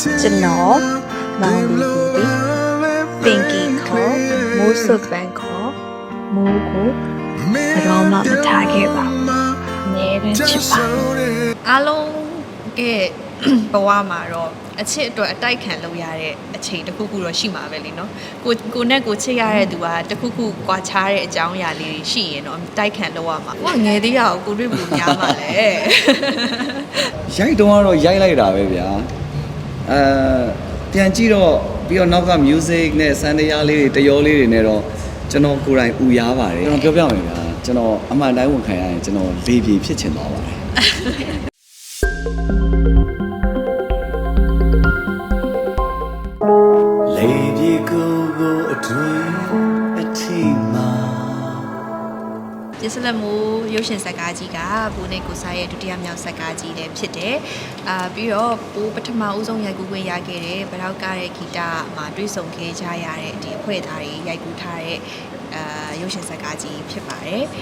ကျွန်တော်မောင်မီဒီပင်ကီခေါ်မိုးစုတ်ပန်ခေါ်မိုးကိုဘယ်တော့မှမထားခဲ့ပါဘူးငယ်တဲ့ချစ်ပါအားလုံးရဲ့ဘဝမှာတော့အချစ်အတွက်အတိုက်ခံလုပ်ရတဲ့အချိန်တစ်ခုခုတော့ရှိမှာပဲလေနော်ကိုကိုနဲ့ကိုချစ်ရတဲ့သူကတစ်ခုခုကွာခြားတဲ့အကြောင်းအရာလေးရှိရင်တော့တိုက်ခံလုပ်ရမှာကိုကငယ်သေးရအောင်ကိုတွေ့မှုများမှာလေရိုက်တော့ကတော့ရိုက်လိုက်တာပဲဗျာ အဲပြန်ကြည့်တော့ပြီးတော့နောက်က music နဲ့စံတရားလေးတွေတရောလေးတွေနဲ့တော့ကျွန်တော်ကိုယ်တိုင်ဥရားပါတယ်ကျွန်တော်ပြောပြမယ်ဗျာကျွန်တော်အမှန်တိုင်းဝန်ခံရရင်ကျွန်တော်လေပြေဖြစ်ချင်သွားပါတယ် ပြစ်စလက်မိုးရုပ်ရှင်ဇာတ်ကားကြီးကဘိုးနဲ့ကိုစားရဲ့ဒုတိယမြောက်ဇာတ်ကားကြီးလည်းဖြစ်တယ်။အာပြီးတော့ဘိုးပထမဦးဆုံးရိုက်ကူးခွင့်ရခဲ့တဲ့ဗရောက်ကားတဲ့ဂီတမှာတွေ့ဆုံခဲ့ကြရတဲ့ဒီအဖွဲ့သားတွေရိုက်ကူးထားတဲ့အာရုပ်ရှင်ဇာတ်ကားကြီးဖြစ်ပါတယ်။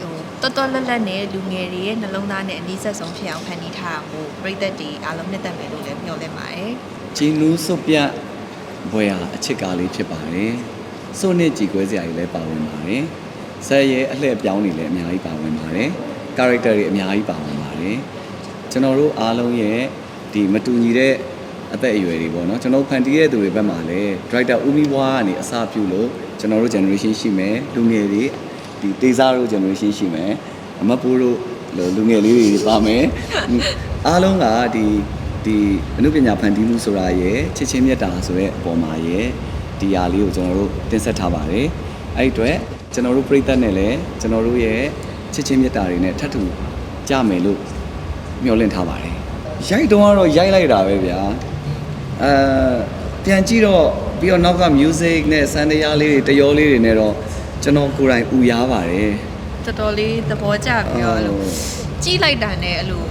ဟိုတော်တော်လက်လက်နဲ့လူငယ်တွေရဲ့နှလုံးသားနဲ့အနည်းဆက်ဆုံးဖြစ်အောင်ဖန်တီးထားတာမို့ပြည်သက်တွေအားလုံးနှစ်သက်မယ်လို့လည်းမျှော်လင့်ပါတယ်။ဂျင်းနူးစုပ်ပြတ်ဘွယ်ဟာအချစ်ကားလေးဖြစ်ပါတယ်စုပ်နဲ့ကြည်ကွဲစရာကြီးလည်းပါဝင်ပါတယ် ဇက်ရဲ့အလှည့်အပြောင်းတွေလည်းအများကြီးပါဝင်ပါတယ်ကာရက်တာတွေအများကြီးပါဝင်ပါတယ်ကျွန်တော်တို့အားလုံးရဲ့ဒီမတူညီတဲ့အသက်အရွယ်တွေပေါ့နော်ကျွန်တော်ဖန်တီးတဲ့သူတွေဘက်မှာလည်း director ဦးမီဘွားကနေအစားပြုလို့ကျွန်တော်တို့ generation ရှိမယ်လူငယ်တွေဒီတေးစားတို့ generation ရှိမယ်အမတ်ပိုးတို့လူငယ်လေးတွေပါမယ်အားလုံးကဒီဒီအနုပညာဖန်တီးမှုဆိုတာရယ်ချစ်ချင်းမြတ်တာဆိုတဲ့အပေါ်မှာရယ်ဒီဟာလေးကိုကျွန်တော်တို့တင်ဆက်ထားပါတယ်အဲ့ဒီအတွက် ကျွန်တော်တို့ပြိသက်နဲ့လည်းကျွန်တော်တို့ရဲ့ချစ်ချင်းမြတ်တာတွေနဲ့ထပ်တူကြမယ်လို့မျှော်လင့်ထားပါတယ်ရိုက်တော့ကတော့ရိုက်လိုက်တာပဲဗျာအဲပြန်ကြည့်တော့ပြီးတော့နောက်က music နဲ့စံတရားလေးတွေတရောလေးတွေနဲ့တော့ကျွန်တော်ကိုယ်တိုင်ဥရားပါတယ်တော်တော်လေးသဘောကျပြီးတော့အဲ့လိုဟုတ်ကြီးလိုက်တာနဲ့အဲ့လို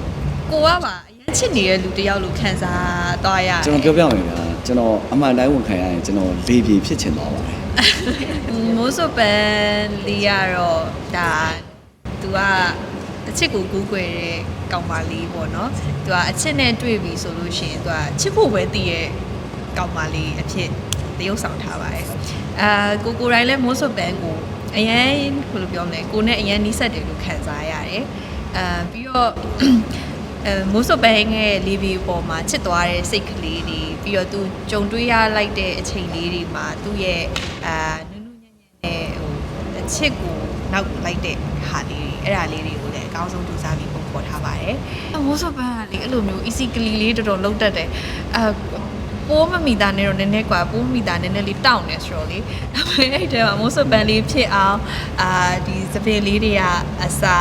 ကိုကပါအရင်ချစ်နေတဲ့လူတစ်ယောက်လိုခံစားသွားရတယ်ကျွန်တော်ပြောပြမယ်ဗျာကျွန်တော်အမှန်တိုင်းဝန်ခံရရင်ကျွန်တော်လေပြေဖြစ်ချင်သွားပါတယ် မိုးစုပ်ပန်လေးရတော့ဒါသူကအချစ်ကိုကူးကွယ်တဲ့ကောင်မလေးပေါ့နော်သူကအချစ်နဲ့တွေ့ပြီဆိုလို့ရှိရင်သူကချစ်ဖို့ပဲတည်ရဲ့ကောင်မလေးအဖြစ်တရုပ်ဆောင်ထားပါတယ်အာကိုကိုတိုင်းလည်းမိုးစုပ်ပန်ကိုအရင်ဘယ်လိုပြောမလဲကိုနဲ့အရင်နီးစပ်တယ်လို့ခံစားရတယ်အာပြီးတော့ အဲမိုးစုပ်ပန်းရဲ့လေးဘီပေါ်မှာချစ်သွားတဲ့စိတ်ကလေးတွေပြီးတော့သူကြုံတွေ့ရလိုက်တဲ့အချိန်လေးတွေမှာသူ့ရဲ့အာနုနုညံ့ညံ့နဲ့ဟိုအချစ်ကိုနောက်လိုက်တဲ့ဟာလေးတွေအဲ့ဒါလေးတွေကိုလည်းအကောင်းဆုံးတူစားပြီးပုံပေါ်ထားပါတယ်အမိုးစုပ်ပန်းကလေအဲ့လိုမျိုး easy ကလေးလေးတော်တော်လုံးတတ်တယ်အာပိုးမမီတာနဲ့တော့နည်းနည်းกว่าပိုးမီတာနည်းနည်းလေးတောင့်နေဆိုတော့လေဒါပေမဲ့အဲ့တဲမှာမိုးစုပ်ပန်းလေးဖြစ်အောင်အာဒီစပင်လေးတွေကအစာ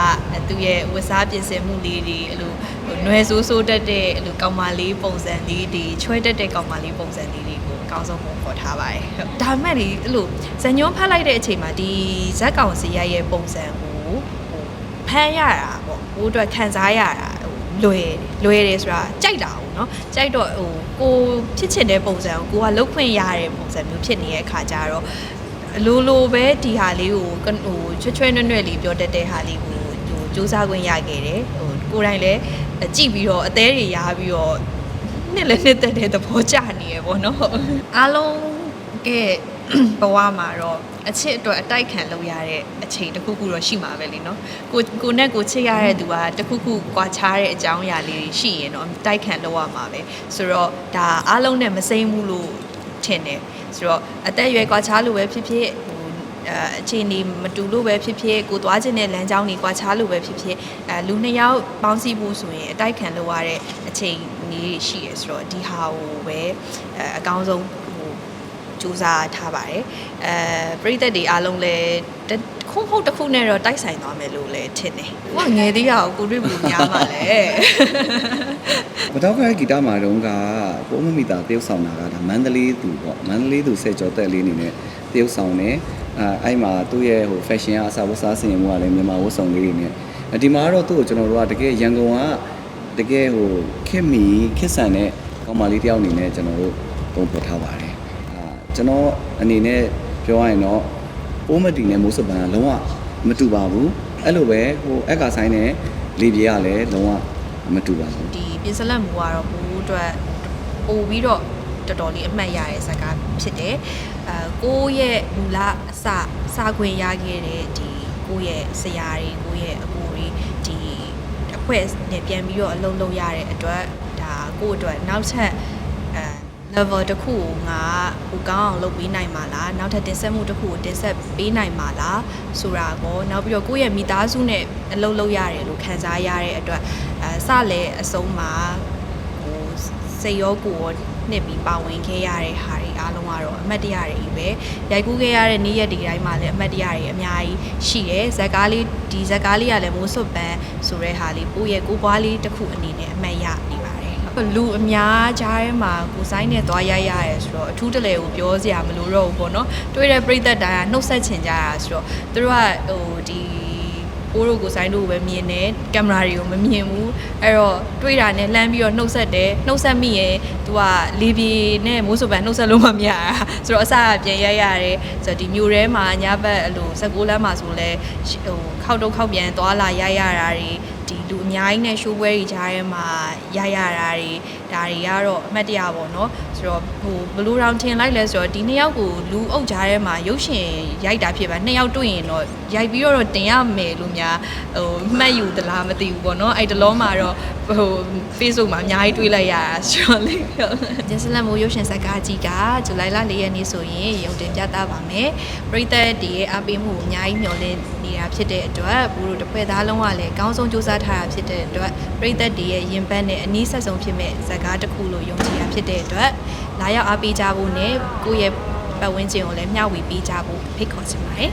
သူ့ရဲ့ဝတ်စားပြင်ဆင်မှုလေးတွေအဲ့လို ဟို နွယ်ဆိုးဆိုးတက်တဲ့အဲ့လိုကောင်မလေးပုံစံလေးတွေချွဲတက်တဲ့ကောင်မလေးပုံစံလေးတွေကိုအကောင်းဆုံးပုံဖော်ထားပါတယ်။ဒါပေမဲ့လေအဲ့လိုဇညွန်းဖတ်လိုက်တဲ့အချိန်မှာဒီဇက်ကောင်စီရရဲ့ပုံစံကိုဟိုဖမ်းရတာပေါ့ဘိုးအတွက်ခံစားရတာဟိုလွယ်လွယ်တယ်ဆိုတာကြိုက်တာဟုတ်နော်ကြိုက်တော့ဟိုကိုဖြစ်ချင်တဲ့ပုံစံကိုကိုကလုတ်ခွင့်ရတဲ့ပုံစံမျိုးဖြစ်နေတဲ့အခါကျတော့အလိုလိုပဲဒီဟာလေးကိုကဟိုချွတ်ချွဲနွဲ့နွဲ့လေးပြောတတ်တဲ့ဟာလေးကိုဟို စူးစမ်းခွင့်ရခဲ့တယ်ဟိုကိုယ်တိုင်လည်းကြည့်ပြီးတော့အသေးတွေရပြီးတော့နှစ်လည်းနှစ်သက်တဲ့သဘောကျနေရပေါ့နော်အားလုံးရဲ့ဘဝမှာတော့အချစ်အတွက်အတိုက်ခံလုပ်ရတဲ့အချိန်တစ်ခုခုတော့ရှိမှာပဲလေနော်ကိုကိုနဲ့ကိုချစ်ရတဲ့သူကတစ်ခုခုကွာခြားတဲ့အကြောင်းအရာလေးတွေရှိရင်တော့တိုက်ခံလုပ်ရမှာပဲဆိုတော့ဒါအားလုံးနဲ့မစိမ့်ဘူးလို့ထင်တယ်ဆိုတော့အသက်ရွယ်ကွာခြားလို့ပဲဖြစ်ဖြစ် အဲအခြေအနေမတူလို့ပဲဖြစ်ဖြစ်ကိုသွားခြင်းတဲ့လမ်းကြောင်းတွေကွာခြားလို့ပဲဖြစ်ဖြစ်အဲလူနှစ်ယောက်ပေါင်းစည်းဖို့ဆိုရင်အတိုက်ခံလို့ရတဲ့အချိန်ကြီးရှိရဆိုတော့ဒီဟာကိုပဲအဲအကောင်းဆုံးဟို စူးစမ်းထားပါတယ်အဲပြည်သက်တွေအားလုံးလည်းတစ်ခုမဟုတ်တစ်ခုနဲ့တော့တိုက်ဆိုင်သွားမယ်လို့လည်းထင်တယ်။ကိုကငယ်သေးရအောင်ကိုတွေ့ဘူးများပါလေမတော့ခိုင်ဂီတမှာတုန်းကပိုးမမီတာတရုပ်ဆောင်တာကဒါမန္တလေးသူပေါ့မန္တလေးသူဆယ်ကျော်သက်လေးအနေနဲ့တရုပ်ဆောင်တယ်အဲအဲ့မှာသူ့ရဲ့ဟို fashion အစားဝတ်စားစင်မှုကလည်းမြန်မာဝတ်ဆောင်လေးတွေနဲ့ဒီမှာတော့သူ့ကိုကျွန်တော်တို့ကတကယ်ရန်ကုန်ကတကယ်ဟိုခက်မီခက်ဆန်တဲ့ကောင်မလေးတယောက်အနေနဲ့ကျွန်တော်တို့ပုံပေါ်ထားပါတယ်အာ ကျွန်တော်အနေနဲ့ပြောရရင်တော့ပိုးမတီနဲ့မိုးစပန်ကလုံးဝမတူပါဘူးအဲ့လိုပဲဟိုအက်ကဆိုင်နဲ့လေပြေကလည်းလုံးဝမတူပါဘူးဒီပြင်စလက်မူကတော့ဘူးအတွက်ပို့ပြီးတော့တော်တော်လေးအမှတ်ရတဲ့ဇာတ်ကားဖြစ်တယ်အဲကိုယ့်ရဲ့မူလအစစာခွင့်ရခဲ့တဲ့ဒီကိုယ့်ရဲ့ဆရာတွေကိုယ့်ရဲ့အကိုတွေဒီအဖွဲ့နဲ့ပြန်ပြီးတော့အလုံးလုံးရတဲ့အတွက်ဒါကိုယ့်အတွက်နောက်ထပ်အဲ level တစ်ခုကိုငါဟိုကောင်းအောင်လုပ်ပေးနိုင်မှာလားနောက်ထပ်တင်ဆက်မှုတစ်ခုကိုတင်ဆက်ပေးနိုင်မှာလားဆိုတာကိုနောက်ပြီးတော့ကိုယ့်ရဲ့မိသားစုနဲ့အလုပ်လုပ်ရတယ်လို့ခံစားရတဲ့အတွက်အဲစလဲအဆုံးမှာဟိုစိတ်ရောကိုယ်ရောနှစ်ပြီးပါဝင်ခဲ့ရတဲ့ဟာတွေအားလုံးကတော့အမတ်တရတွေပဲရိုက်ကူးခဲ့ရတဲ့နေ့ရက်ဒီတိုင်းမှာလည်းအမတ်တရတွေအများကြီးရှိတယ်ဇက်ကားလေးဒီဇက်ကားလေးကလည်းမိုးစွပ်ပန်းဆိုတဲ့ဟာလေးပို့ရဲ့ကိုပွားလေးတစ်ခုအနေနဲ့အမတ်ရနေပါတယ် လူအများကြားထဲမှာကိုဆိုင်နဲ့သွားရိုက်ရရဲဆိုတော့အထူးတလဲကိုပြောစရာမလိုတော့ဘူးပေါ့နော်တွေ့တဲ့ပြိသက်တိုင်းကနှုတ်ဆက်ချင်ကြတာဆိုတော့သူတို့ကဟိုဒီပိုးတို့ကိုဆိုင်တို့ကိုပဲမြင်တယ်ကင်မရာတွေကိုမမြင်ဘူးအဲ့တော့တွေ့တာနဲ့လှမ်းပြီးတော့နှုတ်ဆက်တယ်နှုတ်ဆက်မိရင် तू ကလီဘီနဲ့မိုးစုံပန်နှုတ်ဆက်လို့မမရတာဆိုတော့အစကပြန်ရက်ရတယ်ဆိုတော့ဒီမျိုးထဲမှာညဘက်အဲ့လို16လမ်းမှာဆိုလဲဟိုခောက်တော့ခောက်ပြန်သွားလာရရတာတွေဒီ လူအများကြီးနဲ့ရှိုးပွဲတွေကြားထဲမှာရရတာတွေ ဒါတွေကတော့အမှတ်တရပါတော့ဆိုတော့ဟိုဘလူးရောင်ထင်လိုက်လဲဆိုတော့ဒီနှစ်ယောက်ကိုလူအုပ်ကြားထဲမှာရုပ်ရှင်ရိုက်တာဖြစ်ပါနှစ်ယောက်တွေ့ရင်တော့ရိုက်ပြီးတော့တင်ရမယ်လို့များဟိုမှတ်ယူသလားမသိဘူးပေါ့နော်အဲ့တလုံးမှာတော့ဟို Facebook မှာအများကြီးတွေ့လိုက်ရတာဆိုတော့လေကျင်းစလက်မိုးရုပ်ရှင်ဇာတ်ကားကြီးကဇူလိုင်လ၄ရက်နေ့ဆိုရင်ရုံတင်ပြသပါမယ်ပရိသတ်တွေရဲ့အားပေးမှုကိုအများကြီးမျှော်လင့်နေတာဖြစ်တဲ့အတွက်ဘူတို့တစ်ဖွဲ့သားလုံးကလည်းအကောင်းဆုံးစူးစမ်းထားတာဖြစ်တဲ့အတွက်ပရိသတ်တွေရဲ့ရင်ဘတ်နဲ့အနည်းဆက်ဆုံးဖြစ်မဲ့ဇာတ်ကားတစ်ခုလို့ယုံကြည်တာဖြစ်တဲ့အတွက်လာရောက်အားပေးကြဖို့နဲ့ကိုယ့်ရဲ့ပတ်ဝန်းကျင်ကိုလည်းမျှဝေပေးကြဖို့ဖိတ်ခေါ်ချင်ပါတယ်